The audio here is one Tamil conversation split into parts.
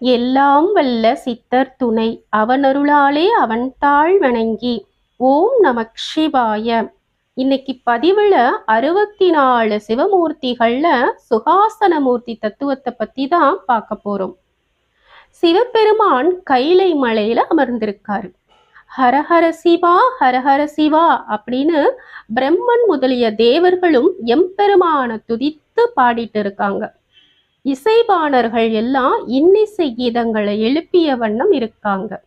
எல்லாம் வல்ல சித்தர் துணை அவனருளாலே அவன் தாழ் வணங்கி ஓம் நமக் சிவாய. இன்னைக்கு பதிவுல அறுபத்தி நாலு சிவமூர்த்திகள்ல சுகாசனமூர்த்தி தத்துவத்தை பத்தி தான் பார்க்க போறோம். சிவபெருமான் கைலை மலையில அமர்ந்திருக்காரு. ஹரஹர சிவா ஹரஹர சிவா அப்படின்னு பிரம்மன் முதலிய தேவர்களும் எம்பெருமான துதித்து பாடிட்டு இருக்காங்க. இசைபாணர்கள் எல்லாம் இன்னிசை கீதங்களை எழுப்பிய வண்ணம் இருக்காங்க.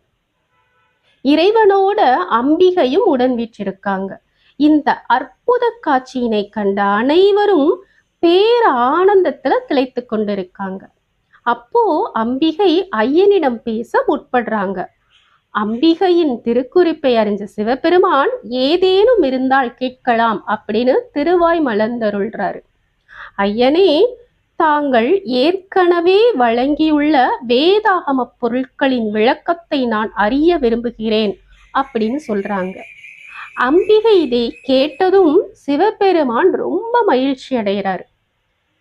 இறைவனோட அம்பிகையும் உடன் வீற்றிருக்காங்க இந்த அற்புத காட்சியினை கண்ட அனைவரும் பேர ஆனந்தத்துல திளைத்து கொண்டிருக்காங்க. அப்போ அம்பிகை ஐயனிடம் பேச முற்படுறாங்க. அம்பிகையின் திருக்குறிப்பை அறிஞ்ச சிவபெருமான் ஏதேனும் இருந்தால் கேட்கலாம் அப்படின்னு திருவாய் மலர்ந்தருள்றாரு. ஐயனே தாங்கள் ஏற்கனவே வழங்கியுள்ள வேதாகம பொருட்களின் விளக்கத்தை நான் அறிய விரும்புகிறேன் அப்படின்னு சொல்றாங்க. அம்பிகை இதை கேட்டதும் சிவபெருமான் ரொம்ப மகிழ்ச்சி அடைகிறாரு.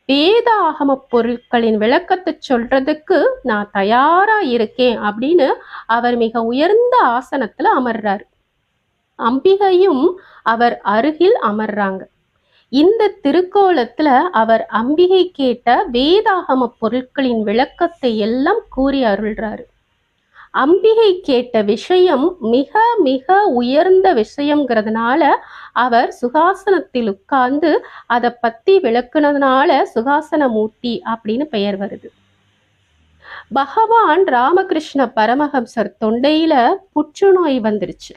வேதாகம பொருட்களின் விளக்கத்தை சொல்றதுக்கு நான் தயாரா இருக்கேன் அப்படின்னு அவர் மிக உயர்ந்த ஆசனத்துல அமர்றாரு. அம்பிகையும் அவர் அருகில் அமர்றாங்க. இந்த திருக்கோலத்துல அவர் அம்பிகை கேட்ட வேதாகம பொருட்களின் விளக்கத்தை எல்லாம் கூறி அருள்றாரு. அம்பிகை கேட்ட விஷயம் மிக மிக உயர்ந்த விஷயம்ங்கிறதுனால அவர் சுகாசனத்தில் உட்கார்ந்து அதை பத்தி விளக்குனதுனால சுகாசனமூர்த்தி அப்படின்னு பெயர் வருது. பகவான் ராமகிருஷ்ண பரமஹம்சர் தொண்டையில புற்றுநோய் வந்துருச்சு.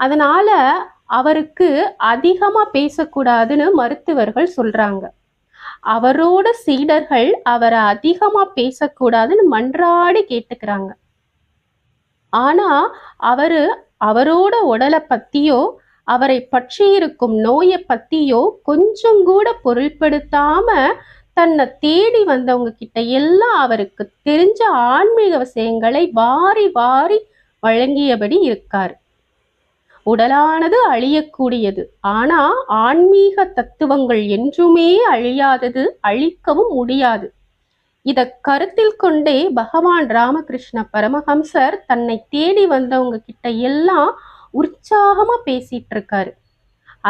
அதனால அவருக்கு அதிகமா பேசக்கூடாதுன்னு மருத்துவர்கள் சொல்றாங்க. அவரோட சீடர்கள் அவரை அதிகமா பேசக்கூடாதுன்னு மன்றாடி கேட்டுக்கிறாங்க. ஆனா அவரு அவரோட உடலை பத்தியோ அவரை பற்றி இருக்கும் நோயை பத்தியோ கொஞ்சம் கூட பொருள்படுத்தாம தன்னை தேடி வந்தவங்க கிட்ட எல்லாம் அவருக்கு தெரிஞ்ச ஆன்மீக விஷயங்களை வாரி வாரி வழங்கியபடி இருக்காரு. உடலானது அழியக்கூடியது. ஆனா ஆன்மீக தத்துவங்கள் என்றுமே அழியாதது அழிக்கவும் முடியாது. இத கருத்தில் கொண்டே பகவான் ராமகிருஷ்ண பரமஹம்சர் தன்னை தேடி வந்தவங்க கிட்ட எல்லாம் உற்சாகமா பேசிட்டு இருக்காரு.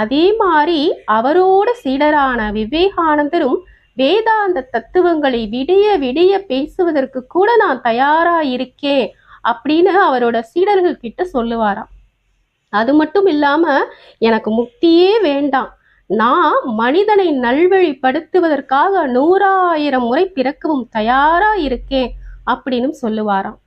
அதே மாதிரி அவரோட சீடரான விவேகானந்தரும் வேதாந்த தத்துவங்களை விடிய விடிய பேசுவதற்கு கூட நான் தயாரா இருக்கேன் அப்படின்னு அவரோட சீடர்கள் கிட்ட சொல்லுவாராம். அது மட்டும் இல்லாமல் எனக்கு முக்தியே வேண்டாம். நான் மனிதனை நல்வழிப்படுத்துவதற்காக நூறாயிரம் முறை பிறக்கவும் தயாரா இருக்கேன் அப்படின்னு சொல்லுவாராம்.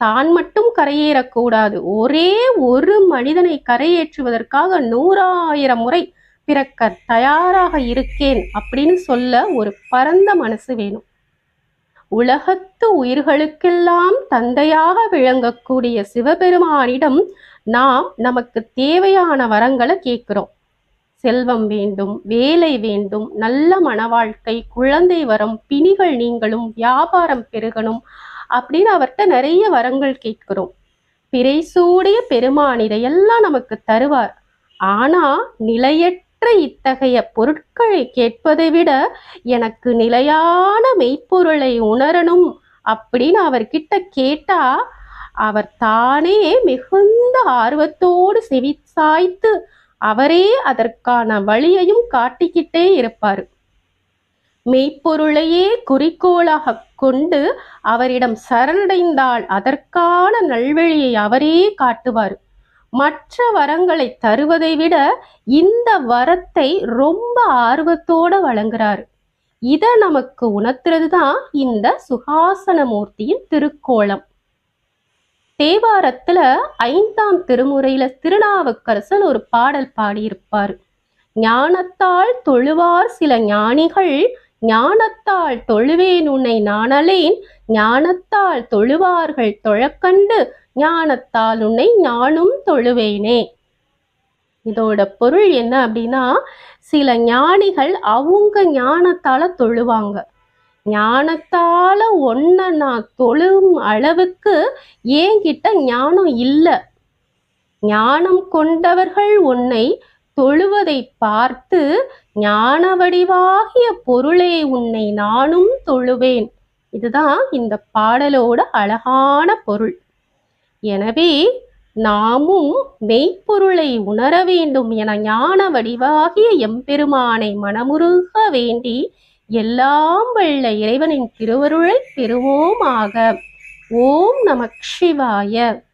தான் மட்டும் கரையேறக்கூடாது ஒரே ஒரு மனிதனை கரையேற்றுவதற்காக நூறாயிரம் முறை பிறக்க தயாராக இருக்கேன் அப்படின்னு சொல்ல ஒரு பரந்த மனசு வேணும். உலகத்து உயிர்களுக்கெல்லாம் தந்தையாக விளங்கக்கூடிய சிவபெருமானிடம் நாம் நமக்கு தேவையான வரங்களை கேட்குறோம். செல்வம் வேண்டும் வேலை வேண்டும் நல்ல மனவாழ்க்கை குழந்தை வரம் பிணிகள் நீங்களும் வியாபாரம் பெருகணும் அப்படின்னு அவர்கிட்ட நிறைய வரங்கள் கேட்கிறோம். பிறைசூடைய பெருமான் இதையெல்லாம் நமக்கு தருவார். ஆனா நிலையற்ற இத்தகைய பொருட்களை கேட்பதை விட எனக்கு நிலையான மெய்ப்பொருளை உணரணும் அப்படின்னு அவர்கிட்ட கேட்டா அவர் தானே மிகுந்த ஆர்வத்தோடு செவி சாய்த்து அவரே அதற்கான வழியையும் காட்டிக்கிட்டே இருப்பார். மெய்ப்பொருளையே குறிக்கோளாக கொண்டு அவரிடம் சரணடைந்தால் அதற்கான நல்வழியை அவரே காட்டுவார். மற்ற வரங்களை தருவதை விட இந்த வரத்தை ரொம்ப ஆர்வத்தோட வழங்குறாரு. இதை நமக்கு உணர்த்துறது தான் இந்த சுகாசனமூர்த்தியின் திருக்கோலம் தேவாரத்துல ஐந்தாம் திருமுறையில திருநாவுக்கரசர் ஒரு பாடல் பாடியிருப்பார். ஞானத்தால் தொழுவார் சில ஞானிகள் ஞானத்தால் தொழுவேன் உன்னை நானலேன் ஞானத்தால் தொழுவார்கள் தொழக்கண்டு. ஞானத்தால் உன்னை நானும் தொழுவேனே. இதோட பொருள் என்ன அப்படின்னா சில ஞானிகள் அவங்க ஞானத்தால தொழுவாங்க. ஞானத்தால ஒன்ன நான் தொழும் அளவுக்கு என்கிட்ட ஞானம் இல்லை. ஞானம் கொண்டவர்கள் உன்னை தொழுவதை பார்த்து ஞான வடிவாகிய பொருளே உன்னை நானும் தொழுவேன். இதுதான் இந்த பாடலோட அழகான பொருள். எனவே நாமும் மெய்ப்பொருளை உணர வேண்டும் என ஞான வடிவாகிய எம்பெருமானை மனமுருக வேண்டி எல்லாம் வல்ல இறைவனின் திருவருளை பெறுவோமாக. ஓம் நமக் சிவாய.